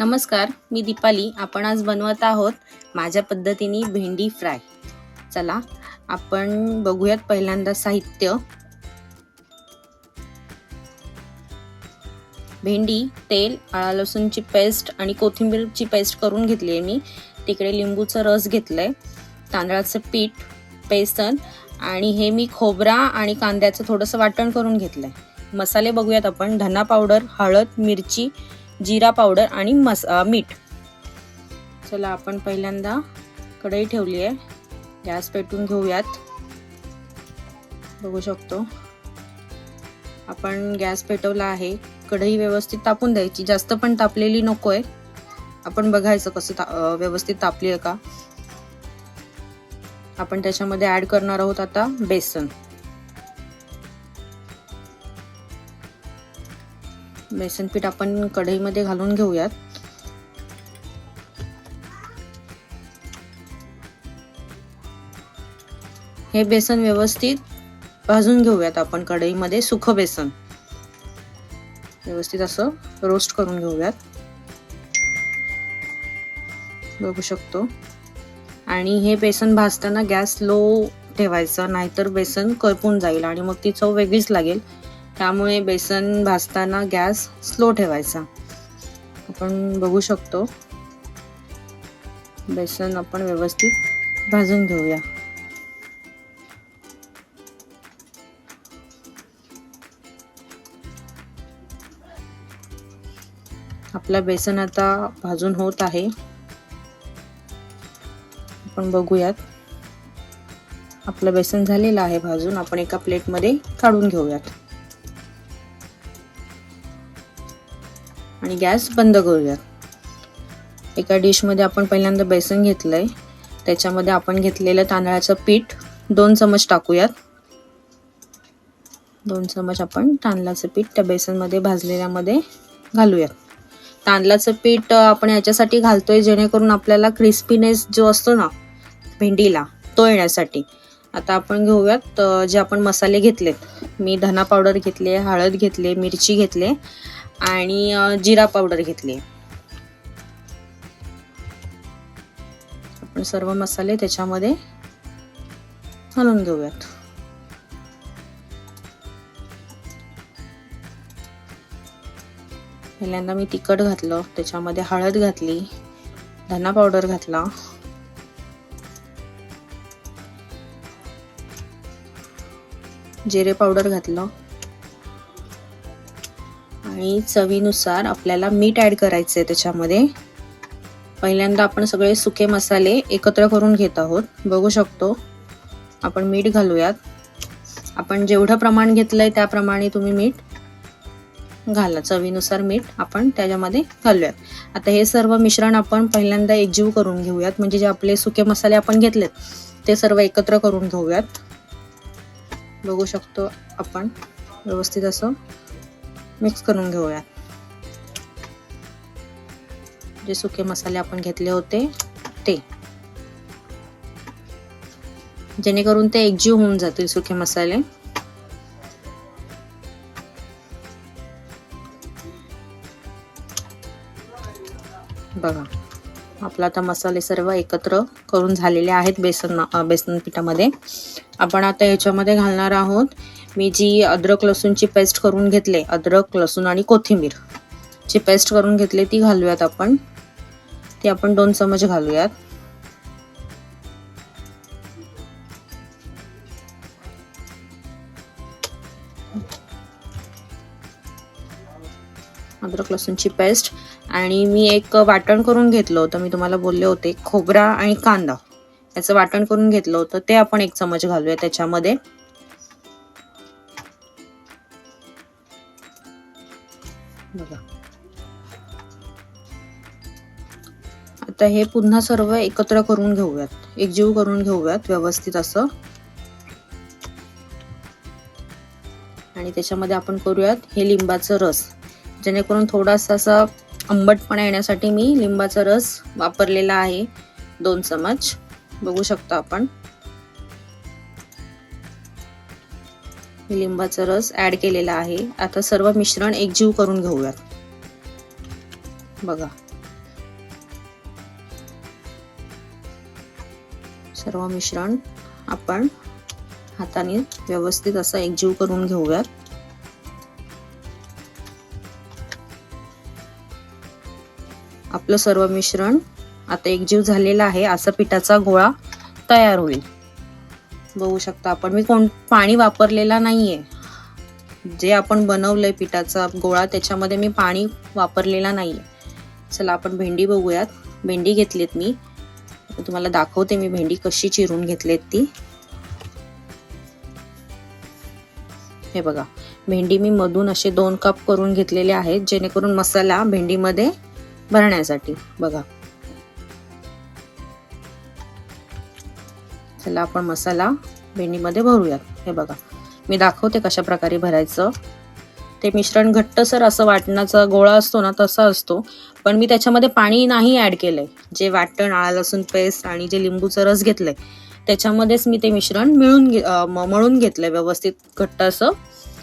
नमस्कार मी दीपाली. आपण आज बनवत आहोत माझ्या पद्धतीने भेंडी फ्राय. चला आपण बघूयात पहिल्यांदा साहित्य. भेंडी तेल आळा लसूणची पेस्ट आणि कोथिंबीरची पेस्ट करून घेतली आहे मी. तिकडे लिंबूचा रस घेतलाय तांदळाचं पीठ बेसन आणि हे मी खोबरा आणि कांद्याचं थोडंसं वाटण करून घेतलंय. मसाले बघूयात आपण. धना पावडर हळद मिरची जिरा पावडर आणि मस मीठ. चला आपण पहिल्यांदा कढई ठेवली आहे. गॅस पेटून घेऊयात. बघू शकतो. आपण गॅस पेटवला आहे. कढई व्यवस्थित तापून द्यायची. जास्त पण तापलेली नको आहे आपण बघायचं कसं ता व्यवस्थित तापली आहे का. आपण त्याच्यामध्ये ऍड करणार आहोत आता बेसन. बेसन पीठ आपण कढईमध्ये घालून घेऊयात. हे बेसन व्यवस्थित भाजून घेऊयात आपण कढईमध्ये सुख बेसन. व्यवस्थित असं रोस्ट करून घेऊयात. बघू शकतो. आणि हे बेसन भाजताना गॅस लो ठेवायचा नाहीतर बेसन करपून जाईल आणि मग ती चव वेगळीच लागेल. त्यामुळे बेसन भाजताना गॅस स्लो ठेवायचा. आपण बघू शकतो. बेसन आपण व्यवस्थित भाजून घेऊया. आपला बेसन आता भाजून होत आहे. आपण बघूयात. आपलं बेसन झालेलं आहे भाजून. आपण एका प्लेटमध्ये काढून घेऊयात. आणि गॅस बंद करूयात. एका डिशमध्ये आपण पहिल्यांदा बेसन घेतलंय. त्याच्यामध्ये आपण घेतलेलं तांदळाचं पीठ दोन चमच टाकूयात. दोन चमच आपण तांदळाचं पीठ त्या बेसनमध्ये भाजलेल्यामध्ये घालूयात. तांदळाचं पीठ आपण याच्यासाठी घालतोय जेणेकरून आपल्याला क्रिस्पीनेस जो असतो ना भेंडीला तो येण्यासाठी. आता आपण घेऊयात जे आपण मसाले घेतलेत. मी धना पावडर घेतले हळद घेतले मिरची घेतले आणि जिरा पावडर घेतली. आपण सर्व मसाले त्याच्यामध्ये घालून घेऊयात. पहिल्यांदा मी तिखट घातलं त्याच्यामध्ये हळद घातली धना पावडर घातला. जिरे पावडर घातलं. आणि चवीनुसार आपल्याला मीठ ॲड करायचं आहे त्याच्यामध्ये. पहिल्यांदा आपण सगळे सुके मसाले एकत्र करून घेत आहोत. बघू शकतो. आपण मीठ घालूयात. आपण जेवढं प्रमाण घेतलं आहे त्याप्रमाणे तुम्ही मीठ घाला. चवीनुसार मीठ आपण त्याच्यामध्ये घालूयात. आता हे सर्व मिश्रण आपण पहिल्यांदा एकजीव करून घेऊयात. म्हणजे जे आपले सुके मसाले आपण घेतलेत ते सर्व एकत्र करून घेऊयात. बघू शकतो आपण व्यवस्थित असं. मिक्स करून घेऊयात. जे सुके मसाले आपण घेतले होते ते. जेणेकरून ते एकजीव होऊन जातील सुके मसाले. बघा. आपला आता मसाले सर्व एकत्र करून झालेले आहेत बेसन बेसन पिठामध्ये. आपण आता याच्यामध्ये घालणार आहोत मी जी अद्रक लसूणची पेस्ट करून घेतले अद्रक लसूण आणि कोथिंबीर. ची पेस्ट करून घेतली ती घालूयात आपण. ती आपण दोन चमच घालूयात. अद्रक लसूणची पेस्ट. आणि मी एक वाटण करून घेतलं होतं. मी तुम्हाला बोलले होते खोबरा आणि कांदा. याचं वाटण करून घेतलं होतं. ते आपण एक चमच घालूया त्याच्यामध्ये. बघा. आता हे पुन्हा सर्व एकत्र करून घेऊयात. एकजीव करून घेऊयात व्यवस्थित असं. आणि त्याच्यामध्ये आपण करूयात हे लिंबाचं रस. जेणेकरून थोडासा असा आंबटपणा येण्यासाठी मी लिंबाचा रस वापरलेला आहे. दोन चमच. बघू शकतो आपण. लिंबाचा रस ॲड केलेला आहे. आता सर्व मिश्रण एकजीव करून घेऊयात. बघा. सर्व मिश्रण आपण हाताने व्यवस्थित असं एकजीव करून घेऊयात. आपलं सर्व मिश्रण आता एकजीव झालेलं आहे असा पिठाचा गोळा तयार होईल. बघू शकता आपण. मी कोण पाणी वापरलेला नाहीये. जे आपण बनवलंय पिठाचा गोळा त्याच्यामध्ये मी पाणी वापरलेला नाहीये. चला आपण भेंडी बघूयात. भेंडी घेतलीत मी. तुम्हाला दाखवते मी भेंडी कशी चिरून घेतलीत ती. हे बघा. भेंडी मी मधून असे दोन कप करून घेतलेले आहेत जेणेकरून मसाला भेंडीमध्ये भरण्यासाठी. बघा. चला आपण मसाला भेंडीमध्ये भरूयात. हे बघा. मी दाखवते कशा प्रकारे भरायचं. ते मिश्रण घट्टसर असं वाटण्याचा गोळा असतो ना तसा असतो. पण मी त्याच्यामध्ये पाणी नाही ॲड केलंय. जे वाटण आळा लसूण पेस्ट आणि जे लिंबूचं रस घेतलंय त्याच्यामध्येच मी ते मिश्रण मिळून घे मळून घेतलंय व्यवस्थित घट्ट असं.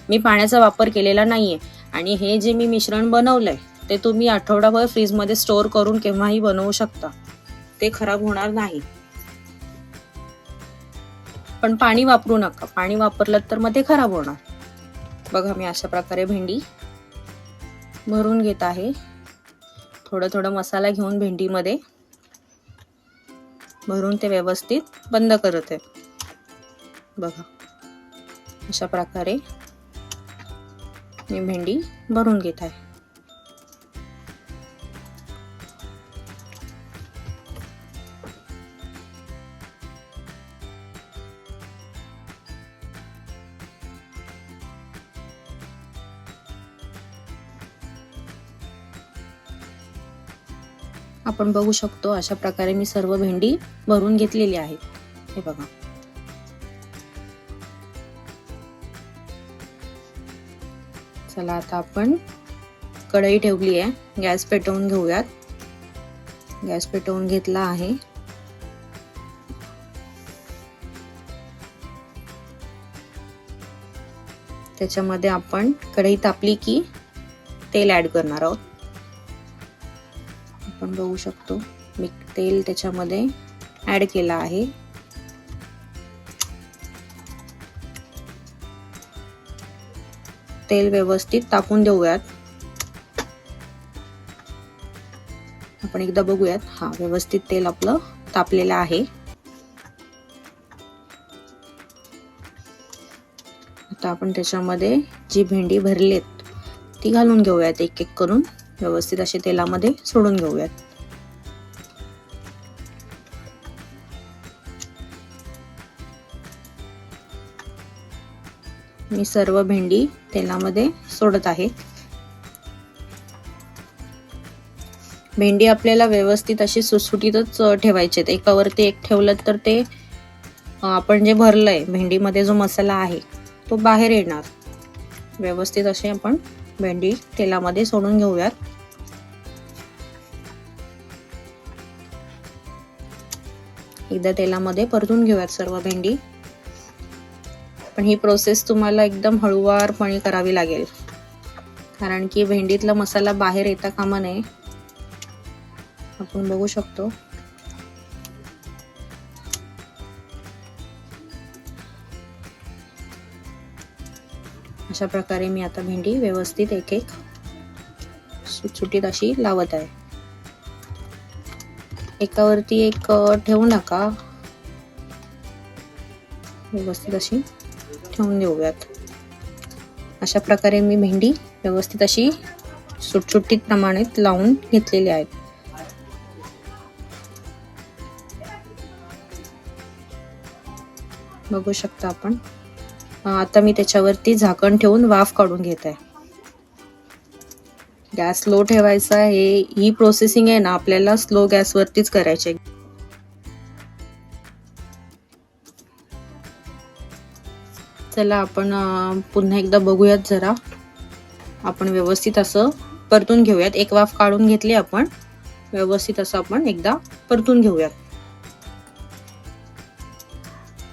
मी पाण्याचा वापर केलेला नाहीये. आणि हे जे मी मिश्रण बनवलंय ते तुम्ही आठवडाभर फ्रीजमध्ये स्टोअर करून केव्हाही बनवू शकता. ते खराब होणार नाही. पण पाणी वापरू नका. पाणी वापरलं तर मग ते खराब होणार. बघा मी अशा प्रकारे भेंडी भरून घेत आहे. थोडं थोडं मसाला घेऊन भेंडीमध्ये भरून ते व्यवस्थित बंद करत. आहे बघा अशा प्रकारे मी भेंडी भरून घेत आहे. आपण बघू शकतो अशा प्रकारे मी सर्व भेंडी भरून घेतलेली आहे. हे बघा. चला आता आपण कढई ठेवली आहे. गॅस पेटवून घेऊयात. गॅस पेटवून घेतला आहे. त्याच्यामध्ये आपण कढई तापली की तेल ऍड करणार आहोत. आपण बघू शकतो. मी तेल त्याच्यामध्ये ऍड केला आहे. तेल व्यवस्थित तापून देऊयात. आपण एकदा बघूयात. हा व्यवस्थित तेल आपलं तापलेलं आहे. आता आपण त्याच्यामध्ये जी भेंडी भरलेत ती घालून घेऊयात एक एक करून. व्यवस्थित असे तेलामध्ये सोडून घेऊयात. मी सर्व भेंडी तेलामध्ये सोडत आहे. भेंडी आपल्याला व्यवस्थित अशी सुटसुटीतच ठेवायचे एकावरती एक ठेवलं तर ते आपण जे भरलंय भेंडीमध्ये जो मसाला आहे तो बाहेर येणार. व्यवस्थित असे आपण भेंडी तेलामध्ये सोडून घेऊयात. एकदा तेलामध्ये परतून घेऊयात सर्व भेंडी. पण ही प्रोसेस तुम्हाला एकदम हळूवारपणे करावी लागेल. कारण की भेंडीतला मसाला बाहेर येता कामा नये. आपण बघू शकतो. अशा प्रकारे मी आता भेंडी व्यवस्थित एक एक सुटसुटीत अशी लावत आहे. एकावरती एक ठेवू नका. व्यवस्थित अशी ठेवून देऊयात. अशा प्रकारे मी भेंडी व्यवस्थित अशी सुटसुटीत प्रमाणात लावून घेतलेली आहेत बघू शकता आपण. आता मी त्याच्यावरती झाकण ठेवून वाफ काढून घेत. आहे गॅस स्लो ठेवायचा हे ही प्रोसेसिंग आहे ना आपल्याला स्लो गॅसवरतीच करायची चला आपण पुन्हा एकदा बघूयात जरा. आपण व्यवस्थित असं परतून घेऊयात. एक वाफ काढून घेतली आपण. व्यवस्थित असं आपण एकदा परतून घेऊयात.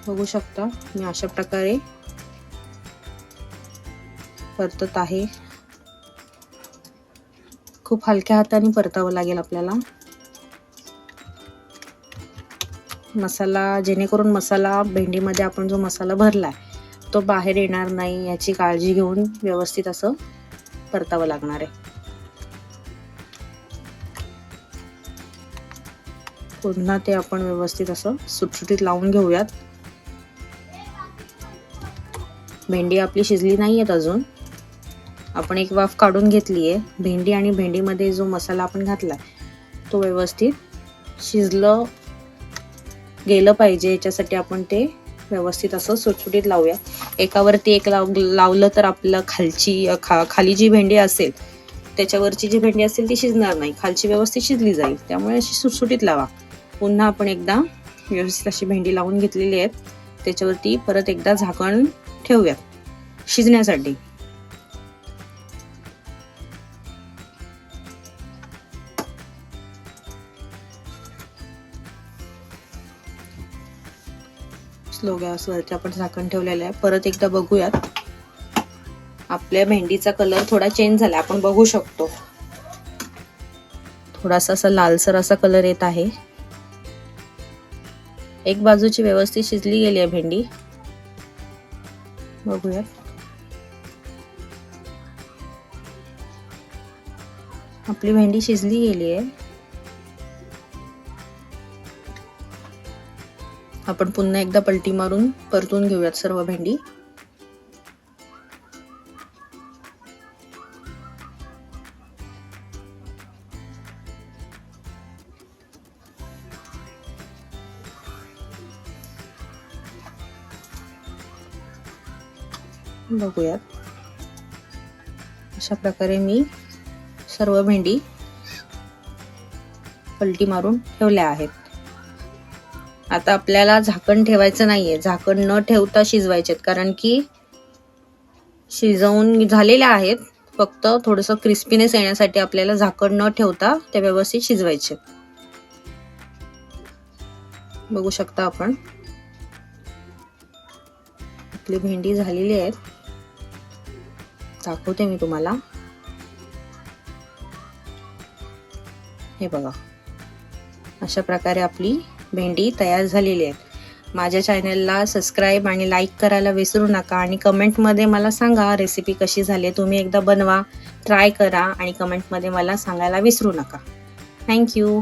बघू शकता मी अशा प्रकारे परतत आहे. खूप हलक्या हाताने परतावं लागेल आपल्याला. मसाला जेणेकरून मसाला भेंडीमध्ये आपण जो मसाला भरला आहे तो बाहेर येणार नाही याची काळजी घेऊन व्यवस्थित असं परतावं लागणार आहे. पुन्हा ते आपण व्यवस्थित असं सुटसुटीत लावून घेऊयात. भेंडी आपली शिजली नाही आहेत अजून. आपण एक वाफ काढून घेतली आहे भेंडी आणि भेंडीमध्ये जो मसाला आपण घातला तो व्यवस्थित शिजलं गेलं पाहिजे. याच्यासाठी आपण ते व्यवस्थित असं सुटसुटीत लावूया. एकावरती एक लाव लावलं तर आपलं खालची खा खाली जी भेंडी असेल त्याच्यावरची जी भेंडी असेल ती शिजणार नाही. खालची व्यवस्थित शिजली जाईल. त्यामुळे अशी सुटसुटीत लावा. पुन्हा आपण एकदा व्यवस्थित अशी भेंडी लावून घेतलेली आहेत. त्याच्यावरती परत एकदा झाकण ठेवूयात. शिजण्यासाठी. स्लो गॅसवरती आपण झाकण ठेवलेलं आहे. परत एकदा बघूयात. आपल्या भेंडीचा कलर थोडा चेंज झाला. आपण बघू शकतो. थोडासा असा लालसर असा कलर येत आहे. एक बाजूची व्यवस्थित शिजली गेली आहे भेंडी. बघूयात. आपली भेंडी शिजली गेली आहे. आपण पुन्हा एकदा पलटी मारून परतून घेऊयात सर्व भेंडी. बघूयात. अशा प्रकारे मी सर्व भेंडी पलटी मारून ठेवल्या आहेत. आता आपल्याला झाकण ठेवायचं नाहीये. झाकण न ठेवता शिजवायचे कारण की शिजवून झालेल्या आहेत. फक्त थोडस क्रिस्पीनेस येण्यासाठी आपल्याला झाकण न ठेवता ते व्यवस्थित शिजवायचे. बघू शकता आपण. आपली भेंडी झालेली आहेत दाखवते मी तुम्हाला. हे बघा. अशा प्रकारे आपली भेंडी तयार झालेली आहे माझ्या चॅनलला सबस्क्राईब आणि लाईक करायला विसरू नका आणि कमेंटमध्ये मला सांगा रेसिपी कशी झाली तुम्ही एकदा बनवा ट्राय करा आणि कमेंटमध्ये मला सांगायला विसरू नका. थँक्यू